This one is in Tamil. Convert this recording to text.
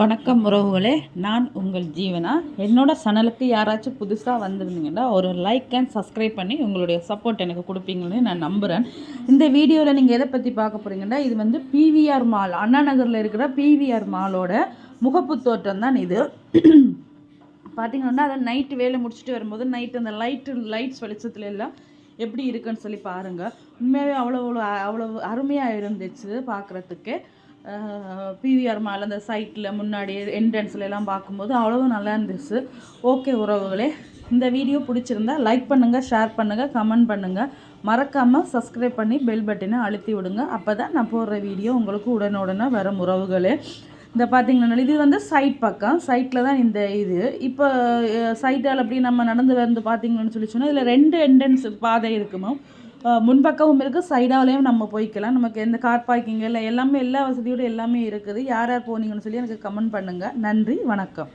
வணக்கம் உறவுகளே. நான் உங்கள் ஜீவனா? என்னோடய சேனலுக்கு யாராச்சும் புதுசாக வந்திருந்தீங்கன்னா ஒரு லைக் அண்ட் சப்ஸ்கிரைப் பண்ணி உங்களுடைய சப்போர்ட் எனக்கு கொடுப்பீங்கன்னு நான் நம்புகிறேன் இந்த வீடியோவில் நீங்கள் எதை பற்றி பார்க்க போகிறீங்கன்னா இது வந்து பிவிஆர் மால் அண்ணா நகரில் இருக்கிற பிவிஆர் மாலோட முகப்பு தோற்றம் தான் இது. பார்த்தீங்கன்னா அதை நைட்டு வேலை முடிச்சுட்டு வரும்போது நைட்டு அந்த லைட்டு லைட்ஸ் வெளிச்சத்துல எல்லாம் எப்படி இருக்குன்னு சொல்லி பாருங்கள் உண்மையாகவே அவ்வளோ அவ்வளோ அவ்வளோ அருமையாக இருந்துச்சு பார்க்குறதுக்கு. பிவிஆர் மால் அந்த சைட்டில் முன்னாடி என்ட்ரன்ஸ்ல எல்லாம் பார்க்கும்போது அவ்வளோ நல்லா இருந்துச்சு. ஓகே உறவுகளே இந்த வீடியோ பிடிச்சிருந்தா லைக் பண்ணுங்கள் ஷேர் பண்ணுங்கள் கமெண்ட் பண்ணுங்கள் மறக்காமல் சப்ஸ்கிரைப் பண்ணி பெல் பட்டினை அழுத்தி விடுங்க. அப்போ தான் நான் போடுற வீடியோ உங்களுக்கு உடனுடனே வரும் உறவுகளே. இந்த பார்த்தீங்கன்னா இது வந்து சைட் பக்கம். சைட்டில் தான் இந்த இது. இப்போ சைட்டால் அப்படி நம்ம நடந்து வந்து பார்த்தீங்கன்னு சொல்லி சொன்னால் இதில் ரெண்டு என்ட்ரன்ஸ் பாதை இருக்குமோ முன்பக்கமும் இருக்குது சைடாலையும் நம்ம போய்க்கலாம். நமக்கு எந்த கார் பார்க்கிங் இல்லை எல்லாமே எல்லா வசதியோடு எல்லாமே இருக்குது. யார் யார் போனீங்கன்னு சொல்லி எனக்கு கமெண்ட் பண்ணுங்கள் நன்றி வணக்கம்.